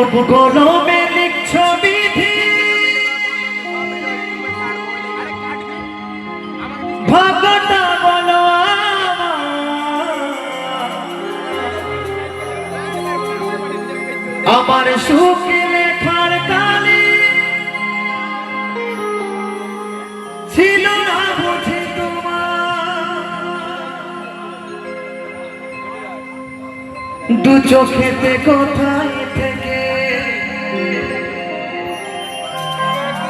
ঠোঁট কলমে লিখছ বিধি। ভগটা আমার সুখে লেখার কালে। ছিল না বুঝে তোমার। দু চোখেতে কোথায় থেকে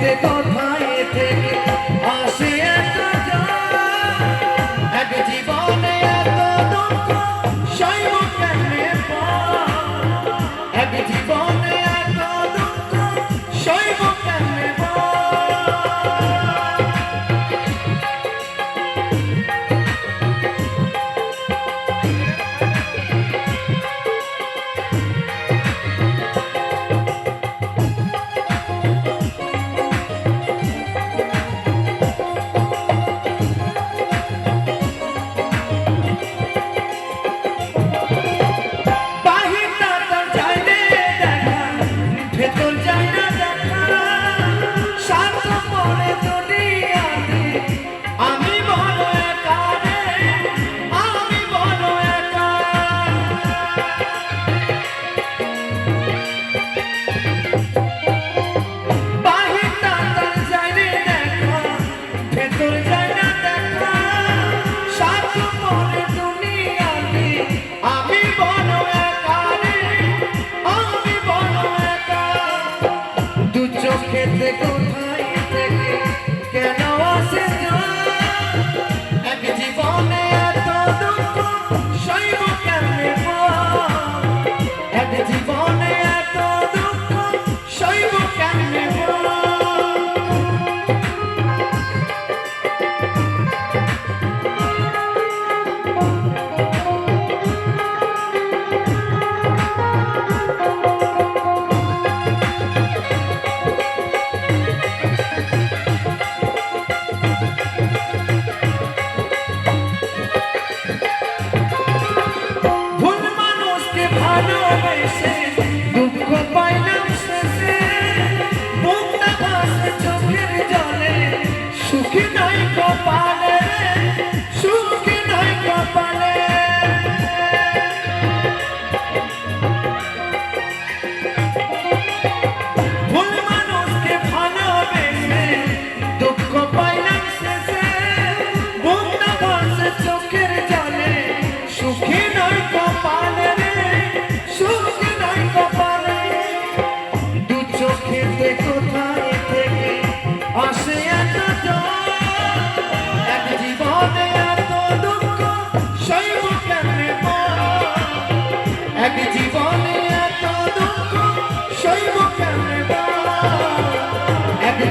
হাতে ভালোবেসে দুঃখ পাইলাম শেষে। মুক্তা ভাসে চোখের জলে সুখে নাই কপাল।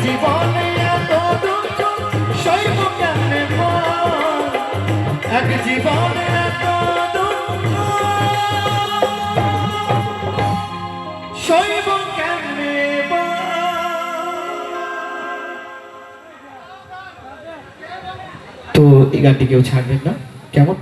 জীবনে এত দুঃখ, সইব কেমনে এক জীবনে এত দুঃখ কেমনে তো এই গানটি কেউ ছাড়বেন না। কেমন?